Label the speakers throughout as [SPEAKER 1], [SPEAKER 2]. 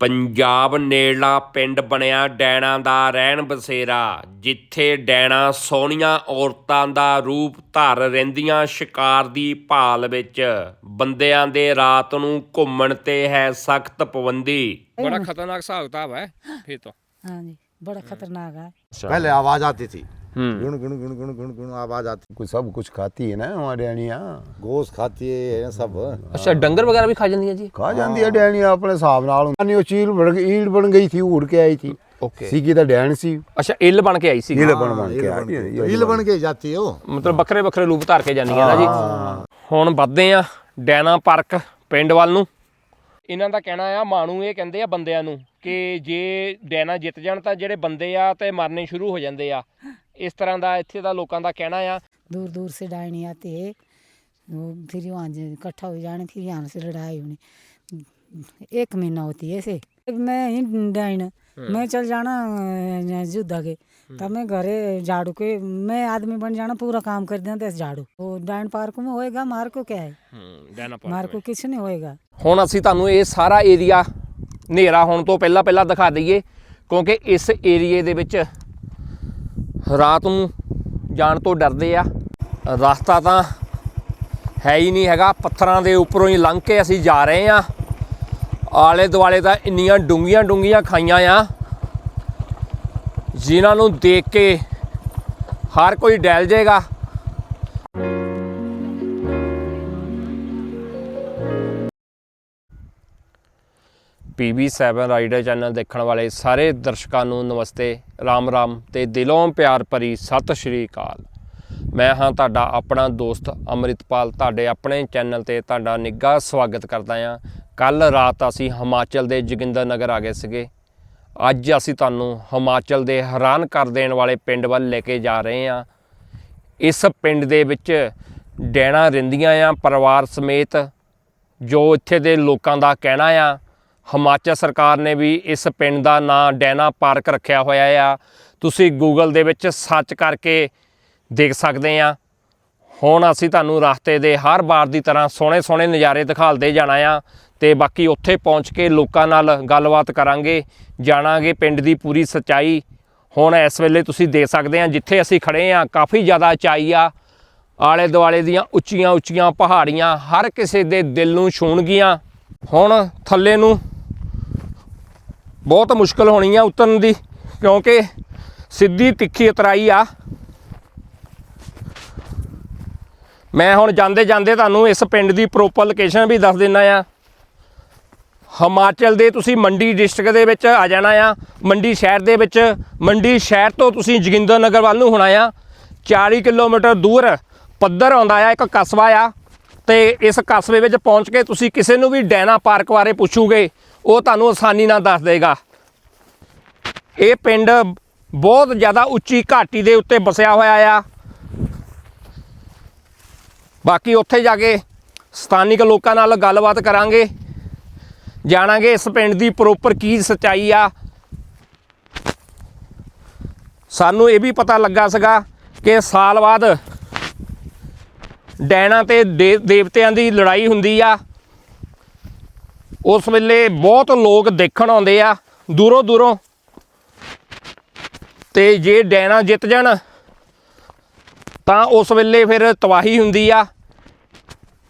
[SPEAKER 1] ਪੰਜਾਬ ਨੇੜਲਾ ਪਿੰਡ ਬਣਿਆ ਡੈਣਾ ਦਾ ਰਹਿਣ ਬਸੇਰਾ ਜਿੱਥੇ ਡੈਣਾ ਸੋਹਣੀਆਂ ਔਰਤਾਂ ਦਾ ਰੂਪ ਧਰ ਰਹਿੰਦੀਆਂ ਸ਼ਿਕਾਰ ਦੀ ਭਾਲ ਵਿੱਚ ਬੰਦਿਆਂ ਦੇ ਰਾਤ ਨੂੰ ਘੁੰਮਣ ਤੇ ਹੈ ਸਖਤ ਪਾਬੰਦੀ ਬੜਾ ਖਤਰਨਾਕ ਹਿਸਾਬ ਕਿਤਾਬ ਹੈ ਫੇਰ ਤੋਂ
[SPEAKER 2] हाँ जी बड़ा खतरनाक है
[SPEAKER 3] पहले आवाज आती थी
[SPEAKER 1] ਹੂੰ
[SPEAKER 3] गुण गुण गुण गुण गुण गुण आवाज आती
[SPEAKER 4] कुछ सब कुछ खाती है ना हमारे डैनिया
[SPEAKER 3] गोश्त खाती है ये सब
[SPEAKER 1] ਅੱਛਾ ਡੰਗਰ ਵਗੈਰਾ ਵੀ ਖਾ ਜਾਂਦੀਆਂ ਜੀ
[SPEAKER 4] खा जाती है डैनिया अपने हिसाब नाल नहीं वो चील बन गई ईड़ बन गई थी उड़ के आई थी
[SPEAKER 1] ਓਕੇ
[SPEAKER 4] सीगी तो डैन सी
[SPEAKER 1] ਅੱਛਾ ਇੱਲ ਬਣ ਕੇ ਆਈ ਸੀ
[SPEAKER 4] ईल बन बन
[SPEAKER 3] ईल
[SPEAKER 4] के
[SPEAKER 3] बन
[SPEAKER 4] आई
[SPEAKER 3] के-
[SPEAKER 4] है,
[SPEAKER 3] ईल बन के जाती है वो
[SPEAKER 1] ਮਤਲਬ ਵੱਖਰੇ ਵੱਖਰੇ ਰੂਪ ਧਾਰ ਕੇ ਜਾਂਦੀਆਂ ਨਾ ਜੀ ਹੁਣ ਵੱਧਦੇ ਆ ਡੈਨਾ ਪਾਰਕ ਪਿੰਡ ਵੱਲ ਨੂੰ ਇਹਨਾਂ ਦਾ ਕਹਿਣਾ ਆ ਮਾਣੂ ਇਹ ਕਹਿੰਦੇ ਆ ਬੰਦਿਆਂ ਨੂੰ ਕਿ ਜੇ ਡੈਨਾ ਜਿੱਤ ਜਾਣ ਤਾਂ ਜਿਹੜੇ ਬੰਦੇ ਆ ਤੇ ਮਰਨੇ ਸ਼ੁਰੂ ਹੋ ਜਾਂਦੇ ਆ ਇਸ ਤਰ੍ਹਾਂ ਦਾ ਇੱਥੇ ਦਾ ਲੋਕਾਂ ਦਾ ਕਹਿਣਾ ਆ
[SPEAKER 2] दूर दूर से डायनी आती है वो फिर वहाँ जे- इकट्ठा हो जाने फिर यहाँ से लड़ाई होनी एक महीना होती है ऐसे मैं ही डाइन मैं चल जाना अ, युद्ध के तब मैं घरे झाड़ू के मैं आदमी बन जाना पूरा काम कर देना दस झाड़ू वो डाइन पार्क में होएगा मार को क्या है
[SPEAKER 1] ਡੈਨਾ
[SPEAKER 2] मार को कुछ नहीं होएगा
[SPEAKER 1] ਹੁਣ ਅਸੀਂ ਤੁਹਾਨੂੰ ਇਹ ਸਾਰਾ ਏਰੀਆ ਹਨੇਰਾ ਹੋਣ ਤੋਂ ਪਹਿਲਾਂ ਪਹਿਲਾਂ ਦਿਖਾ ਦਈਏ ਕਿਉਂਕਿ ਇਸ ਏਰੀਏ ਦੇ ਵਿੱਚ ਰਾਤ ਨੂੰ ਜਾਣ ਤੋਂ ਡਰਦੇ ਆ। ਰਸਤਾ ਤਾਂ ਹੈ ਹੀ ਨਹੀਂ ਹੈਗਾ। ਪੱਥਰਾਂ ਦੇ ਉੱਪਰੋਂ ਹੀ ਲੰਘ ਕੇ ਅਸੀਂ ਜਾ ਰਹੇ ਆ। ਆਲੇ ਦੁਆਲੇ ਤਾਂ ਇੰਨੀਆਂ ਡੂੰਗੀਆਂ ਡੂੰਗੀਆਂ ਖਾਈਆਂ ਆ। ਜਿਨ੍ਹਾਂ ਨੂੰ ਦੇਖ ਕੇ ਹਰ ਕੋਈ ਡੈਲ ਜਾਏਗਾ PB7 ਰਾਈਡਰ ਚੈਨਲ ਦੇਖਣ ਵਾਲੇ ਸਾਰੇ ਦਰਸ਼ਕਾਂ ਨੂੰ ਨਮਸਤੇ, ਰਾਮ ਰਾਮ ਤੇ ਦਿਲੋਂ ਪਿਆਰ ਭਰੀ ਸਤਿ ਸ਼੍ਰੀ ਅਕਾਲ। ਮੈਂ ਹਾਂ ਤੁਹਾਡਾ ਆਪਣਾ ਦੋਸਤ ਅਮਰਿਤਪਾਲ, ਤੁਹਾਡੇ ਆਪਣੇ ਚੈਨਲ ਤੇ ਤੁਹਾਡਾ ਨਿੱਘਾ ਸਵਾਗਤ ਕਰਦਾ ਹਾਂ। ਕੱਲ ਰਾਤ ਅਸੀਂ ਹਿਮਾਚਲ ਦੇ ਜੋਗਿੰਦਰ ਨਗਰ ਆ ਗਏ ਸੀਗੇ। ਅੱਜ ਅਸੀਂ ਤੁਹਾਨੂੰ ਹਿਮਾਚਲ ਦੇ ਹੈਰਾਨ ਕਰ ਦੇਣ ਵਾਲੇ ਪਿੰਡ ਵੱਲ ਲੈ ਕੇ ਜਾ ਰਹੇ ਹਾਂ। ਇਸ ਪਿੰਡ ਦੇ ਵਿੱਚ ਡੈਣਾ ਰਹਿੰਦੀਆਂ ਆ, ਪਰਿਵਾਰ ਸਮੇਤ ਜੋ ਇੱਥੇ ਦੇ ਲੋਕਾਂ ਦਾ ਕਹਿਣਾ ਆ ਹਿਮਾਚਲ ਸਰਕਾਰ ਨੇ ਵੀ ਇਸ ਪਿੰਡ ਦਾ ਨਾਂ ਡੈਨਾ ਪਾਰਕ ਰੱਖਿਆ ਹੋਇਆ ਆ। ਤੁਸੀਂ ਗੂਗਲ ਦੇ ਵਿੱਚ ਸਰਚ ਕਰਕੇ ਦੇਖ ਸਕਦੇ ਆ। ਹੁਣ ਅਸੀਂ ਤੁਹਾਨੂੰ ਰਸਤੇ ਦੇ ਹਰ ਵਾਰ ਦੀ ਤਰ੍ਹਾਂ ਸੋਹਣੇ ਸੋਹਣੇ ਨਜ਼ਾਰੇ ਦਿਖਾਲਦੇ ਜਾਣਾ ਆ ਤੇ ਬਾਕੀ ਉੱਥੇ ਪਹੁੰਚ ਕੇ ਲੋਕਾਂ ਨਾਲ ਗੱਲਬਾਤ ਕਰਾਂਗੇ, ਜਾਣਾਂਗੇ ਪਿੰਡ ਦੀ ਪੂਰੀ ਸੱਚਾਈ। ਹੁਣ ਇਸ ਵੇਲੇ ਤੁਸੀਂ ਦੇਖ ਸਕਦੇ ਆ, ਜਿੱਥੇ ਅਸੀਂ ਖੜੇ ਆ, ਕਾਫੀ ਜ਼ਿਆਦਾ ਉਚਾਈ ਆ। ਆਲੇ ਦੁਆਲੇ ਦੀਆਂ ਉੱਚੀਆਂ ਉੱਚੀਆਂ ਪਹਾੜੀਆਂ ਹਰ ਕਿਸੇ ਦੇ ਦਿਲ ਨੂੰ ਛੂਣਗੀਆਂ ਹੁਣ ਥੱਲੇ ਨੂੰ ਬਹੁਤ ਮੁਸ਼ਕਲ ਹੋਣੀ ਆ ਉਤਰਨ ਦੀ, ਕਿਉਂਕਿ ਸਿੱਧੀ ਤਿੱਖੀ ਉਤਰਾਈ ਆ। ਮੈਂ ਹੁਣ ਜਾਂਦੇ ਜਾਂਦੇ ਤੁਹਾਨੂੰ ਇਸ ਪਿੰਡ ਦੀ ਪ੍ਰੋਪਰ ਲੋਕੇਸ਼ਨ ਵੀ ਦੱਸ ਦਿੰਨਾ ਆ। ਹਿਮਾਚਲ ਦੇ ਤੁਸੀਂ ਮੰਡੀ ਡਿਸਟ੍ਰਿਕਟ ਦੇ ਵਿੱਚ ਆ ਜਾਣਾ ਆ, ਮੰਡੀ ਸ਼ਹਿਰ ਦੇ ਵਿੱਚ। ਮੰਡੀ ਸ਼ਹਿਰ ਤੋਂ ਤੁਸੀਂ ਜੋਗਿੰਦਰ ਨਗਰ ਵੱਲ ਨੂੰ ਹੋਣਾ ਆ। 40 ਕਿਲੋਮੀਟਰ ਦੂਰ ਪੱਧਰ ਆਉਂਦਾ ਆ, ਇੱਕ ਕਸਬਾ ਆ। ਤੇ ਇਸ ਕਸਬੇ ਵਿੱਚ ਪਹੁੰਚ ਕੇ ਤੁਸੀਂ ਕਿਸੇ ਨੂੰ ਵੀ ਡੈਨਾ ਪਾਰਕ ਬਾਰੇ ਪੁੱਛੋਗੇ, ਉਹ ਤੁਹਾਨੂੰ ਆਸਾਨੀ ਨਾਲ ਦੱਸ ਦੇਗਾ। ਇਹ ਪਿੰਡ ਬਹੁਤ ਜ਼ਿਆਦਾ ਉੱਚੀ ਘਾਟੀ ਦੇ ਉੱਤੇ ਵਸਿਆ ਹੋਇਆ ਆ। ਬਾਕੀ ਉੱਥੇ ਜਾ ਕੇ ਸਥਾਨਿਕ ਲੋਕਾਂ ਨਾਲ ਗੱਲਬਾਤ ਕਰਾਂਗੇ। ਜਾਣਾਂਗੇ ਇਸ ਪਿੰਡ ਦੀ ਪ੍ਰੋਪਰ ਕੀ ਸੱਚਾਈ ਆ। ਸਾਨੂੰ ਇਹ ਵੀ ਪਤਾ ਲੱਗਾ ਸੀਗਾ ਕਿ ਸਾਲ ਬਾਅਦ ਡੈਣਾ ਤੇ ਦੇਵਤਿਆਂ ਦੀ ਲੜਾਈ ਹੁੰਦੀ ਆ। ਉਸ ਵੇਲੇ ਬਹੁਤ ਲੋਕ ਦੇਖਣ ਆਉਂਦੇ ਆ, ਦੂਰੋਂ ਦੂਰੋਂ। ਤੇ ਜੇ ਡੈਣਾ ਜਿੱਤ ਜਾਣ, ਤਾਂ ਉਸ ਵੇਲੇ ਫਿਰ ਤਬਾਹੀ ਹੁੰਦੀ ਆ,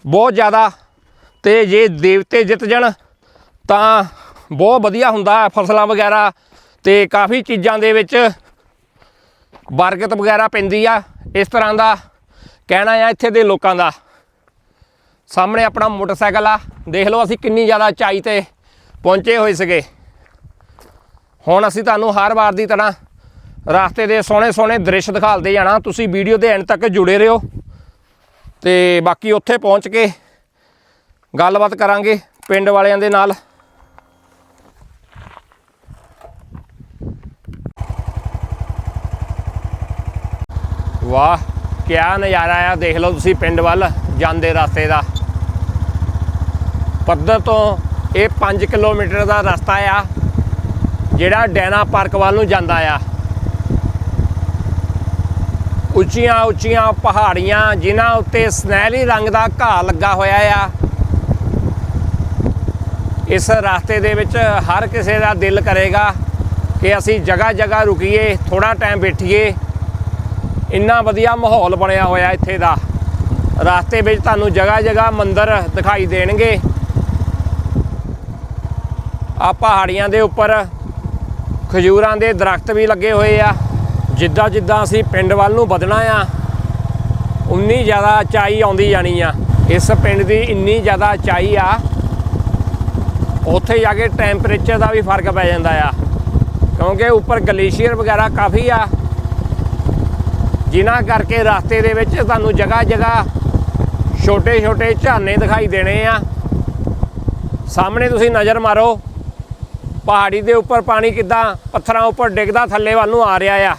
[SPEAKER 1] ਬਹੁਤ ਜ਼ਿਆਦਾ। ਤੇ ਜੇ ਦੇਵਤੇ ਜਿੱਤ ਜਾਣ, ਤਾਂ ਬਹੁਤ ਵਧੀਆ ਹੁੰਦਾ ਫਸਲਾਂ ਵਗੈਰਾ ਤੇ ਕਾਫੀ ਚੀਜ਼ਾਂ ਦੇ ਵਿੱਚ ਬਰਕਤ ਵਗੈਰਾ ਪੈਂਦੀ ਆ, ਇਸ ਤਰ੍ਹਾਂ ਦਾ ਕਹਿਣਾ ਆ ਇੱਥੇ ਦੇ ਲੋਕਾਂ ਦਾ। ਸਾਹਮਣੇ ਆਪਣਾ ਮੋਟਰਸਾਈਕਲ ਆ। ਦੇਖ ਲਓ ਅਸੀਂ ਕਿੰਨੀ ਜ਼ਿਆਦਾ ਚਾਈ ਤੇ ਪਹੁੰਚੇ ਹੋਏ ਸੀਗੇ। ਹੁਣ ਅਸੀਂ ਤੁਹਾਨੂੰ ਹਰ ਵਾਰ ਦੀ ਤਰ੍ਹਾਂ ਰਸਤੇ ਦੇ ਸੋਹਣੇ ਸੋਹਣੇ ਦ੍ਰਿਸ਼ ਦਿਖਾਲਦੇ ਜਾਣਾ। ਤੁਸੀਂ ਵੀਡੀਓ ਦੇ ਐਂਡ ਤੱਕ ਜੁੜੇ ਰਹੋ ਤੇ ਬਾਕੀ ਉੱਥੇ ਪਹੁੰਚ ਕੇ ਗੱਲਬਾਤ ਕਰਾਂਗੇ ਪਿੰਡ ਵਾਲਿਆਂ ਦੇ ਨਾਲ। ਵਾਹ। ਕਿਆ ਨਜ਼ਾਰਾ ਆ? ਦੇਖ ਲਓ ਤੁਸੀਂ ਪਿੰਡ ਵੱਲ, ਜਾਂਦੇ ਰਸਤੇ ਦਾ। ਪੱਧਰ ਤੋਂ ਇਹ 5 ਕਿਲੋਮੀਟਰ ਦਾ ਰਸਤਾ ਆ, ਜਿਹੜਾ ਡੈਨਾ ਪਾਰਕ ਵੱਲ ਨੂੰ ਜਾਂਦਾ ਆ। ਉੱਚੀਆਂ ਉੱਚੀਆਂ ਪਹਾੜੀਆਂ, ਜਿਨ੍ਹਾਂ ਉੱਤੇ ਸੁਨਹਿਰੀ ਰੰਗ ਦਾ ਘਾਹ ਲੱਗਾ ਹੋਇਆ ਆ। ਇਸ ਰਸਤੇ ਦੇ ਵਿੱਚ ਹਰ ਕਿਸੇ ਦਾ ਦਿਲ ਕਰੇਗਾ ਕਿ ਅਸੀਂ ਜਗ੍ਹਾ ਜਗ੍ਹਾ ਰੁਕੀਏ ਥੋੜਾ ਟਾਈਮ ਬੈਠੀਏ। ਇੰਨਾ ਵਧੀਆ ਮਾਹੌਲ ਬਣਿਆ ਹੋਇਆ ਇੱਥੇ ਦਾ। ਰਸਤੇ ਵਿੱਚ ਤੁਹਾਨੂੰ ਜਗ੍ਹਾ ਜਗ੍ਹਾ ਮੰਦਿਰ ਦਿਖਾਈ ਦੇਣਗੇ। ਆ ਪਹਾੜੀਆਂ ਦੇ ਉੱਪਰ ਖਜੂਰਾਂ ਦੇ ਦਰਖਤ ਵੀ ਲੱਗੇ ਹੋਏ ਆ। ਜਿੱਦਾਂ ਜਿੱਦਾਂ ਅਸੀਂ ਪਿੰਡ ਵੱਲ ਨੂੰ ਵਧਣਾ ਆ, ਉਨੀ ਜ਼ਿਆਦਾ ਚਾਈ ਆਉਂਦੀ ਜਾਣੀ ਆ। ਇਸ ਪਿੰਡ ਦੀ ਇੰਨੀ ਜ਼ਿਆਦਾ ਚਾਈ ਆ, ਉੱਥੇ ਜਾ ਕੇ ਟੈਂਪਰੇਚਰ ਦਾ ਵੀ ਫ਼ਰਕ ਪੈ ਜਾਂਦਾ ਆ। ਕਿਉਂਕਿ ਉੱਪਰ ਗਲੇਸ਼ੀਅਰ ਵਗੈਰਾ ਕਾਫੀ ਆ। ਜਿਨ੍ਹਾਂ ਕਰਕੇ ਰਸਤੇ ਦੇ ਵਿੱਚ ਤੁਹਾਨੂੰ ਜਗ੍ਹਾ ਜਗ੍ਹਾ ਛੋਟੇ ਛੋਟੇ ਝਰਨੇ ਦਿਖਾਈ ਦੇਣੇ ਆ। ਸਾਹਮਣੇ ਤੁਸੀਂ ਨਜ਼ਰ ਮਾਰੋ, ਪਹਾੜੀ ਦੇ ਉੱਪਰ ਪਾਣੀ ਕਿੱਦਾਂ, ਪੱਥਰਾਂ ਉੱਪਰ ਡਿੱਗਦਾ, ਥੱਲੇ ਵੱਲ ਨੂੰ ਆ ਰਿਹਾ ਆ।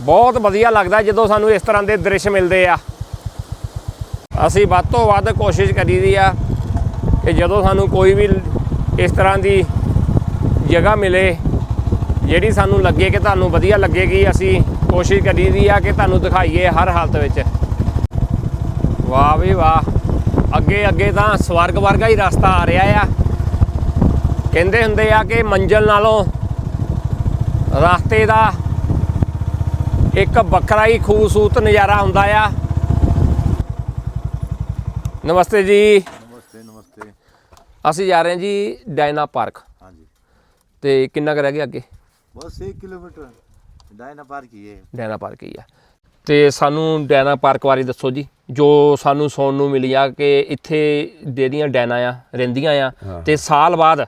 [SPEAKER 1] ਬਹੁਤ ਵਧੀਆ ਲੱਗਦਾ ਜਦੋਂ ਸਾਨੂੰ ਇਸ ਤਰ੍ਹਾਂ ਦੇ ਦ੍ਰਿਸ਼ ਮਿਲਦੇ ਆ। ਅਸੀਂ ਵੱਧ ਤੋਂ ਵੱਧ ਕੋਸ਼ਿਸ਼ ਕਰੀਦੀ ਆ ਕਿ ਜਦੋਂ ਸਾਨੂੰ ਕੋਈ ਵੀ ਇਸ ਤਰ੍ਹਾਂ ਦੀ ਜਗ੍ਹਾ ਮਿਲੇ ਜਿਹੜੀ ਸਾਨੂੰ ਲੱਗੇ ਕਿ ਤੁਹਾਨੂੰ ਵਧੀਆ ਲੱਗੇਗੀ ਅਸੀਂ ਕੋਸ਼ਿਸ਼ ਕਰੀ ਦੀ ਆ ਕਿ ਤੁਹਾਨੂੰ ਦਿਖਾਈਏ ਹਰ ਹਾਲਤ ਵਿੱਚ। ਵਾਹ ਵੀ ਵਾਹ। ਅੱਗੇ ਅੱਗੇ ਤਾਂ ਸਵਰਗ ਵਰਗਾ ਹੀ ਰਸਤਾ ਆ ਰਿਹਾ ਆ। ਕਹਿੰਦੇ ਹੁੰਦੇ ਆ ਕਿ ਮੰਜ਼ਲ ਨਾਲੋਂ ਰਸਤੇ ਦਾ ਇੱਕ ਵੱਖਰਾ ਹੀ ਖੂਬਸੂਰਤ ਨਜ਼ਾਰਾ ਹੁੰਦਾ ਆ। ਨਮਸਤੇ ਜੀ।
[SPEAKER 3] ਨਮਸਤੇ ਨਮਸਤੇ।
[SPEAKER 1] ਅਸੀਂ ਜਾ ਰਹੇ ਹਾਂ ਜੀ ਡਾਇਨਾ ਪਾਰਕ।
[SPEAKER 3] ਹਾਂਜੀ।
[SPEAKER 1] ਤੇ ਕਿੰਨਾ ਕੁ ਰਹਿ ਗਿਆ ਅੱਗੇ?
[SPEAKER 3] ਬਸ 1 ਕਿਲੋਮੀਟਰ। ਡਾਇਨਾ ਪਾਰਕ ਹੀ ਹੈ
[SPEAKER 1] ਡੈਨਾ ਪਾਰਕ ਹੀ ਆ। ਤੇ ਸਾਨੂੰ ਡੈਨਾ ਪਾਰਕ ਬਾਰੇ ਦੱਸੋ ਜੀ। ਜੋ ਸਾਨੂੰ ਸੁਣਨ ਨੂੰ ਮਿਲੀ ਆ ਕਿ ਇੱਥੇ ਜਿਹੜੀਆਂ ਡੈਨਾ ਆ ਰਹਿੰਦੀਆਂ ਆ ਤੇ ਸਾਲ ਬਾਅਦ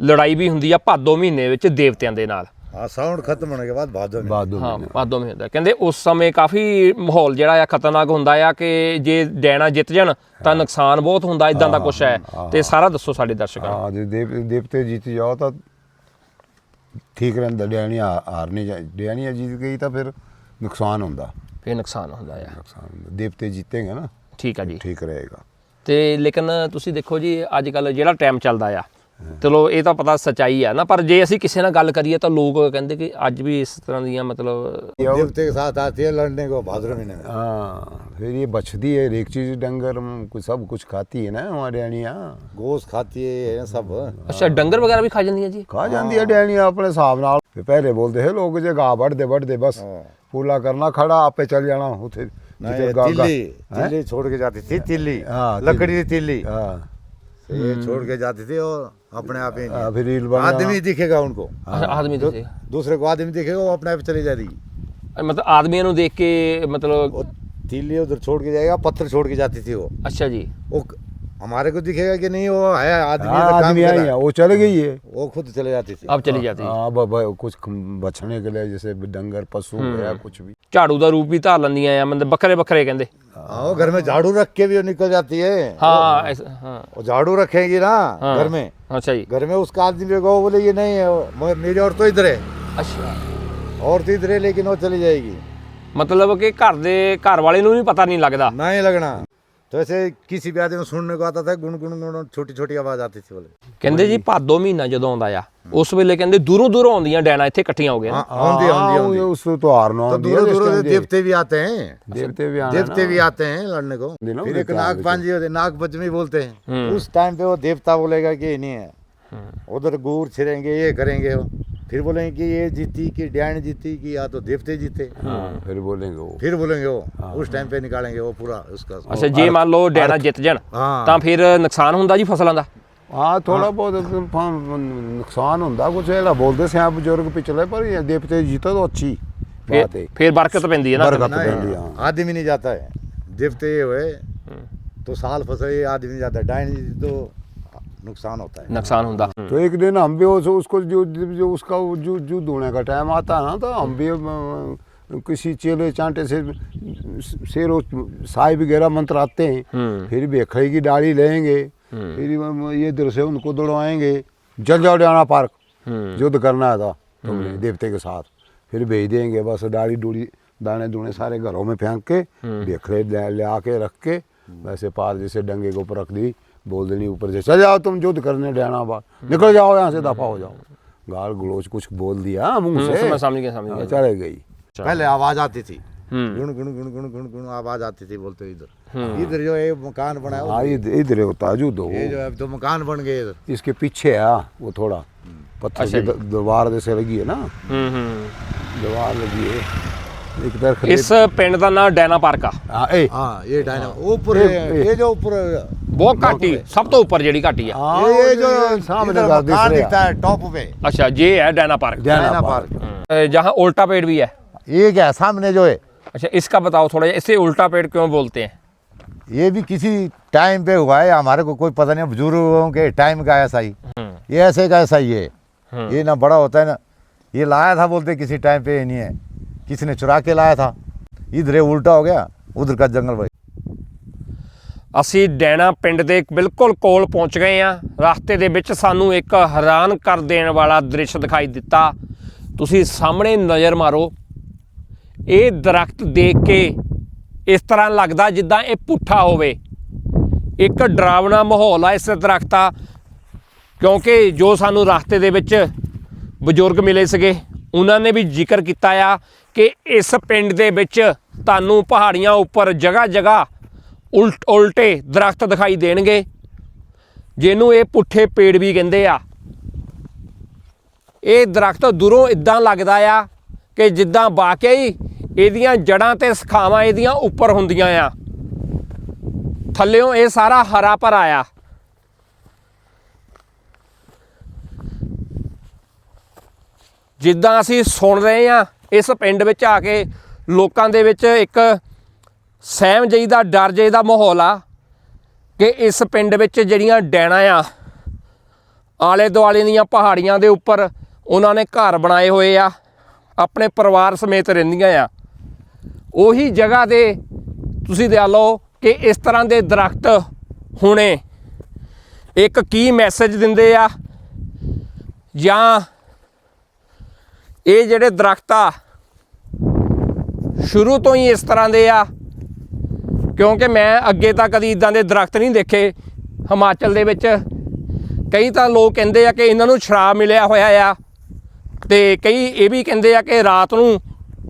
[SPEAKER 1] ਲੜਾਈ ਵੀ ਹੁੰਦੀ ਆ ਭਾਦੋ ਮਹੀਨੇ ਵਿੱਚ ਦੇਵਤਿਆਂ ਦੇ ਨਾਲ।
[SPEAKER 3] ਹਾਂ ਸਾਉਣ ਖਤਮ ਹੋਣ ਕੇ ਬਾਅਦ
[SPEAKER 4] ਬਾਦੋ ਮਹੀਨਾ।
[SPEAKER 1] ਹਾਂ ਭਾਦੋ ਮਹੀਨੇ ਦਾ। ਕਹਿੰਦੇ ਉਸ ਸਮੇਂ ਕਾਫੀ ਮਾਹੌਲ ਜਿਹੜਾ ਆ ਖਤਰਨਾਕ ਹੁੰਦਾ ਆ ਕਿ ਜੇ ਡੈਣਾ ਜਿੱਤ ਜਾਣ ਤਾਂ ਨੁਕਸਾਨ ਬਹੁਤ ਹੁੰਦਾ ਇਦਾਂ ਦਾ ਕੁਛ ਹੈ। ਤੇ ਸਾਰਾ ਦੱਸੋ ਸਾਡੇ ਦਰਸ਼ਕਾਂ
[SPEAKER 4] ਹਾਂ ਜੇ ਦੇਵਤੇ ਜਿੱਤ ਜਾਓ ਤਾਂ ਠੀਕ ਰਹਿੰਦਾ ਡਿਆਣੀ ਹਾਰ ਨਹੀਂ ਜਾ ਡਿਆਣੀ ਜਿੱਤ ਗਈ ਤਾਂ ਫਿਰ ਨੁਕਸਾਨ ਹੁੰਦਾ।
[SPEAKER 1] ਫੇਰ ਨੁਕਸਾਨ ਹੁੰਦਾ ਆ
[SPEAKER 4] ਨੁਕਸਾਨ ਹੁੰਦਾ। ਦੇਵਤੇ ਜਿੱਤੇਗੇ ਨਾ
[SPEAKER 1] ਠੀਕ ਆ ਜੀ।
[SPEAKER 4] ਠੀਕ ਰਹੇਗਾ।
[SPEAKER 1] ਤੇ ਲੇਕਿਨ ਤੁਸੀਂ ਦੇਖੋ ਜੀ ਅੱਜ ਕੱਲ ਜਿਹੜਾ ਟਾਈਮ ਚੱਲਦਾ ਆ ਚਲੋ ਇਹ ਤਾਂ ਪਤਾ ਸਚਾਈ ਆ ਨਾ ਪਰ ਜੇ ਅਸੀਂ ਕਿਸੇ ਨਾਲ ਗੱਲ ਕਰੀਏ ਤਾਂ ਲੋਕ ਕਹਿੰਦੇ ਕਿ ਅੱਜ ਵੀ ਇਸ ਤਰ੍ਹਾਂ ਦੀਆਂ ਮਤਲਬ
[SPEAKER 3] देवते के साथ आती है लड़ने को भाद्र महीने में
[SPEAKER 4] हाँ फिर ये बचती है एक चीज डंगर हम कुछ सब कुछ खाती है ना हमारे डैनिया
[SPEAKER 3] गोश्त खाती है ये सब
[SPEAKER 1] ਅੱਛਾ ਡੰਗਰ ਵਗੈਰਾ ਵੀ ਖਾ ਜਾਂਦੀਆਂ ਜੀ
[SPEAKER 4] खा जाती है डैनिया अपने हिसाब नाल फिर पहले बोलते हैं लोग जे गा बढ़ते बढ़ते बस
[SPEAKER 3] हाँ।
[SPEAKER 4] पूला करना खड़ा आपे चल जाना उथे
[SPEAKER 3] नहीं
[SPEAKER 4] जिथे गा- गा-
[SPEAKER 3] तिल्ली
[SPEAKER 4] हैं?
[SPEAKER 3] तिल्ली छोड़ के जाती थी तिल्ली
[SPEAKER 4] हाँ,
[SPEAKER 3] लकड़ी की तिल्ली
[SPEAKER 4] हाँ
[SPEAKER 3] ये छोड़ के जाती थी और अपने आप ही
[SPEAKER 4] हाँ, फिर रील बन
[SPEAKER 3] आदमी दिखेगा उनको
[SPEAKER 1] ਅੱਛਾ, ਆਦਮੀ
[SPEAKER 3] दू-
[SPEAKER 1] ਦੇ
[SPEAKER 3] दूसरे को आदमी दिखेगा वो अपने आप चली जाएगी
[SPEAKER 1] ਮਤਲਬ ਆਦਮੀਆਂ ਨੂੰ ਦੇਖ ਕੇ ਮਤਲਬ
[SPEAKER 3] वो तिल्ली उधर छोड़ के जाएगा पत्थर छोड़ के जाती थी वो
[SPEAKER 1] ਅੱਛਾ जी
[SPEAKER 3] वो क- हमारे को दिखेगा कि नहीं वो है आदमी
[SPEAKER 4] हाँ,
[SPEAKER 3] तो काम
[SPEAKER 4] आदमी
[SPEAKER 3] कर
[SPEAKER 4] आई
[SPEAKER 3] रहा
[SPEAKER 4] है
[SPEAKER 3] है।
[SPEAKER 4] वो चल गई है
[SPEAKER 3] वो खुद चले जाती थी
[SPEAKER 1] अब चली जाती
[SPEAKER 4] हाँ ब- ब- कुछ ख- बचने के लिए जैसे डंगर पशु या कुछ भी
[SPEAKER 1] ਝਾੜੂ ਦਾ ਰੂਪ ਵੀ ਧਾਰ ਲੈਂਦੀਆਂ ਆ ਮਤਲਬ ਬੱਕਰੇ ਬੱਕਰੇ ਕਹਿੰਦੇ
[SPEAKER 3] हाँ वो घर में झाड़ू रख के भी वो निकल जाती है
[SPEAKER 1] ਹਾਂ ਐਸ- ਹਾਂ
[SPEAKER 3] वो झाड़ू रखेगी ना
[SPEAKER 1] हाँ।
[SPEAKER 3] घर में
[SPEAKER 1] ਅੱਛਾ ਜੀ
[SPEAKER 3] घर में उसका आदमी देखो वो बोले ये नहीं है वो- मेरी औरत तो इधर है
[SPEAKER 1] ਅੱਛਾ
[SPEAKER 3] औरत इधर है लेकिन वो चली जाएगी
[SPEAKER 1] ਮਤਲਬ ਕਿ ਘਰ ਦੇ ਘਰ ਵਾਲੇ ਨੂੰ ਵੀ ਪਤਾ ਨਹੀਂ ਲੱਗਦਾ
[SPEAKER 3] नहीं लगना तो ऐसे किसी भी आदमी सुनने को आता था गुण गुण गुण छोटी छोटी ਆਵਾਜ਼ ਆਤੀ ਸੀ ਬੋਲੇ
[SPEAKER 1] ਕਹਿੰਦੇ ਜੀ ਭਾਦੋ ਮਹੀਨਾ ਜਦੋਂ ਆਉਂਦਾ ਆ ਉਸ ਵੇਲੇ ਕਹਿੰਦੇ ਦੂਰੋਂ ਦੂਰੋਂ ਆਉਂਦੀਆਂ ਡੈਣਾ ਇੱਥੇ ਇਕੱਠੀਆਂ ਹੋ ਗਈਆਂ
[SPEAKER 3] ਆਉਂਦੀ ਆਉਂਦੀ ਆਉਂਦੀ
[SPEAKER 4] ਉਸ
[SPEAKER 3] ਤੋਂ
[SPEAKER 4] ਤਿਉਹਾਰ ਨੂੰ तो
[SPEAKER 3] ਆਉਂਦੀ दूर दूर से देवते भी आते हैं
[SPEAKER 4] ਦੇਵਤੇ ਵੀ ਆਣਾ
[SPEAKER 3] देवते भी आते हैं लड़ने को
[SPEAKER 4] दिनों
[SPEAKER 3] फिर एक नाग पांजी होते नाग पंचमी बोलते हैं उस टाइम पे वो देवता बोलेगा कि ये नहीं है उधर गुर छिड़ेंगे ये करेंगे वो फिर बोलेंगे कि ये जीती कि डैन जीती कि या तो देवते जीते
[SPEAKER 4] हाँ, फिर बोलेंगे वो
[SPEAKER 3] फिर बोलेंगे वो उस टाइम पे निकालेंगे वो पूरा उसका
[SPEAKER 1] ਅੱਛਾ ਜੇ ਮੰਨ ਲਓ ਡੈਣਾ ਜਿੱਤ ਜਾਣ
[SPEAKER 3] हाँ
[SPEAKER 1] ਤਾਂ ਫਿਰ ਨੁਕਸਾਨ ਹੁੰਦਾ ਜੀ ਫਸਲਾਂ ਦਾ
[SPEAKER 4] हाँ थोड़ा बहुत फ- नुकसान होता कुछ है बोलते से बुजुर्ग पिछले पर ये देवते जीता तो अच्छी
[SPEAKER 1] ਫਿਰ
[SPEAKER 4] बात है
[SPEAKER 1] ਫਿਰ ਬਰਕਤ ਪੈਂਦੀ ਹੈ ਨਾ
[SPEAKER 4] बरकत
[SPEAKER 3] नहीं,
[SPEAKER 4] पैंदी हाँ
[SPEAKER 3] आदमी नहीं जाता है देवते ये हुए तो साल फसल ये आदमी नहीं जाता है डायन जीती तो नुकसान होता है।
[SPEAKER 1] नुकसान होता
[SPEAKER 4] तो एक दिन हम भी उस, उसको जो जो उसका जो जो धोने का टाइम आता है ना तो हम भी किसी चेले चांटे से शेर साई वगैरह मंत्र आते हैं।
[SPEAKER 1] हम्म।
[SPEAKER 4] फिर बेखड़े की डाली लेंगे। हम्म। फिर ये से उनको दौड़वाएँगे। जल जाओ डाना पार्क।
[SPEAKER 1] हम्म।
[SPEAKER 4] युद्ध करना था तो तुमने देवते के साथ। फिर भेज देंगे बस डाली डूड़ी दाने दूने सारे घरों में फेंक के बेखड़े ले आके रख के वैसे पार जैसे डंगे के ऊपर रख दी। बोल देनी ऊपर से चल जाओ तुम युद्ध करने डाना बार निकल जाओ यहाँ से दफा हो जाओ गाल गलोच कुछ बोल दिया मुंह
[SPEAKER 1] हम्म,
[SPEAKER 4] से
[SPEAKER 1] समझ- समझ गया, समझ
[SPEAKER 4] हाँ,
[SPEAKER 1] गया।
[SPEAKER 4] चले गई
[SPEAKER 3] पहले आवाज आती थी
[SPEAKER 1] हम्म।
[SPEAKER 3] गुण गुण गुण गुण गुण गुण आवाज आती थी बोलते इधर इधर जो ये मकान बना है
[SPEAKER 4] हाँ इधर इधर है वो ताजुद हो
[SPEAKER 3] ये जो है अब तो मकान बन गए इधर
[SPEAKER 4] इसके पीछे है वो थोड़ा पत्थर
[SPEAKER 1] अच्छा
[SPEAKER 4] की द- दीवार जैसे लगी है ना
[SPEAKER 1] ਹੂੰ ਹੂੰ
[SPEAKER 4] दीवार लगी है एक तरह
[SPEAKER 1] ਇਸ ਪਿੰਡ ਦਾ ਨਾਮ ਡੈਨਾ ਪਾਰਕ ਆ
[SPEAKER 4] हाँ ए
[SPEAKER 3] हाँ ये डायना ऊपर
[SPEAKER 4] ये-
[SPEAKER 3] ये ये जो ऊपर
[SPEAKER 1] ਬਹੁਤ ਘਾਟੀ ਸਭ ਤੋਂ ਉੱਪਰ ਜਿਹੜੀ ਘਾਟੀ ਆ
[SPEAKER 4] हाँ,
[SPEAKER 3] ये ये जो
[SPEAKER 4] सामने
[SPEAKER 3] इधर
[SPEAKER 4] का दिख
[SPEAKER 3] मकान
[SPEAKER 4] रहा
[SPEAKER 3] दिखता है टॉप पे
[SPEAKER 1] ਅੱਛਾ ये है Dana park
[SPEAKER 4] Dana
[SPEAKER 3] Diana
[SPEAKER 4] park.
[SPEAKER 3] Park
[SPEAKER 1] अ, जहाँ उल्टा पेड़ भी है
[SPEAKER 3] ये क्या है सामने जो है
[SPEAKER 1] अच्छा इसका बताओ थोड़ा इसे उल्टा पेड़ क्यों बोलते हैं
[SPEAKER 3] ये भी किसी टाइम पे हुआ है हमारे को कोई पता नहीं बुजुर्गों के टाइम का ऐसा ही ये ऐसे का ऐसा ही है ये ना बड़ा होता है ना ये लाया था बोलते किसी टाइम पे ये नहीं है किसी ने चुरा के लाया था इधर ये उल्टा हो गया उधर का जंगल भाई
[SPEAKER 1] ਅਸੀਂ ਡੈਣਾ ਪਿੰਡ ਦੇ ਬਿਲਕੁਲ ਕੋਲ ਪਹੁੰਚ ਗਏ ਆ ਰਸਤੇ ਦੇ ਵਿੱਚ ਸਾਨੂੰ ਇੱਕ ਹੈਰਾਨ ਕਰ ਦੇਣ ਵਾਲਾ ਦ੍ਰਿਸ਼ ਦਿਖਾਈ ਦਿੱਤਾ ਤੁਸੀਂ ਸਾਹਮਣੇ ਨਜ਼ਰ ਮਾਰੋ ਇਹ ਦਰਖਤ ਦੇਖ ਕੇ ਇਸ ਤਰ੍ਹਾਂ ਲੱਗਦਾ ਜਿੱਦਾਂ ਇਹ ਪੁੱਠਾ ਹੋਵੇ ਇੱਕ ਡਰਾਵਣਾ ਮਾਹੌਲ ਆ ਇਸ ਦਰਖਤ ਦਾ ਕਿਉਂਕਿ ਜੋ ਸਾਨੂੰ ਰਸਤੇ ਦੇ ਵਿੱਚ ਬਜ਼ੁਰਗ ਮਿਲੇ ਸੀਗੇ ਉਹਨਾਂ ਨੇ ਵੀ ਜ਼ਿਕਰ ਕੀਤਾ ਆ ਕਿ ਇਸ ਪਿੰਡ ਦੇ ਵਿੱਚ ਤੁਹਾਨੂੰ ਪਹਾੜੀਆਂ ਉੱਪਰ ਜਗ੍ਹਾ ਜਗ੍ਹਾ ਉਲਟ ਉਲਟੇ ਦਰਖਤ ਦਿਖਾਈ ਦੇਣਗੇ, ਜਿਹਨੂੰ ਇਹ ਪੁੱਠੇ ਪੇੜ ਵੀ ਕਹਿੰਦੇ ਆ। ਇਹ ਦਰਖਤ ਦੂਰੋਂ ਇਦਾਂ ਲੱਗਦਾ ਆ ਕਿ ਜਿੱਦਾਂ ਵਾਕਿਆ ਹੀ ਇਹਦੀਆਂ ਜੜਾਂ ਤੇ ਸਖਾਵਾਂ ਇਹਦੀਆਂ ਉੱਪਰ ਹੁੰਦੀਆਂ ਆ। ਥੱਲਿਓਂ ਇਹ ਸਾਰਾ ਹਰਾ ਭਰਾ ਆ। ਜਿੱਦਾਂ ਅਸੀਂ ਸੁਣ ਰਹੇ ਆ ਇਸ ਪਿੰਡ ਵਿੱਚ ਆ ਕੇ ਲੋਕਾਂ ਦੇ ਵਿੱਚ ਇੱਕ ਸਹਿਮ ਜਿਹੀ ਦਾ, ਡਰ ਜਿਹੀ ਦਾ ਮਾਹੌਲ ਆ ਕਿ ਇਸ ਪਿੰਡ ਵਿੱਚ ਜਿਹੜੀਆਂ ਡੈਣਾ ਆ, ਆਲੇ ਦੁਆਲੇ ਦੀਆਂ ਪਹਾੜੀਆਂ ਦੇ ਉੱਪਰ ਉਹਨਾਂ ਨੇ ਘਰ ਬਣਾਏ ਹੋਏ ਆ, ਆਪਣੇ ਪਰਿਵਾਰ ਸਮੇਤ ਰਹਿੰਦੀਆਂ ਆ। ਉਹੀ ਜਗ੍ਹਾ ਤੇ ਤੁਸੀਂ ਦੇਖ ਲਓ ਕਿ ਇਸ ਤਰ੍ਹਾਂ ਦੇ ਦਰਖਤ ਹੁਣੇ ਇੱਕ ਕੀ ਮੈਸੇਜ ਦਿੰਦੇ ਆ ਜਾਂ ਇਹ ਜਿਹੜੇ ਦਰਖਤ ਆ, ਸ਼ੁਰੂ ਤੋਂ ਹੀ ਇਸ ਤਰ੍ਹਾਂ ਦੇ ਆ, ਕਿਉਂਕਿ ਮੈਂ ਅੱਗੇ ਤਾਂ ਕਦੀ ਇਦਾਂ ਦੇ ਦਰਖਤ ਨਹੀਂ ਦੇਖੇ ਹਿਮਾਚਲ ਦੇ ਵਿੱਚ। ਕਈ ਤਾਂ ਲੋਕ ਕਹਿੰਦੇ ਆ ਕਿ ਇਹਨਾਂ ਨੂੰ ਸ਼ਰਾਬ ਮਿਲਿਆ ਹੋਇਆ ਆ ਤੇ ਕਈ ਇਹ ਵੀ ਕਹਿੰਦੇ ਆ ਕਿ ਰਾਤ ਨੂੰ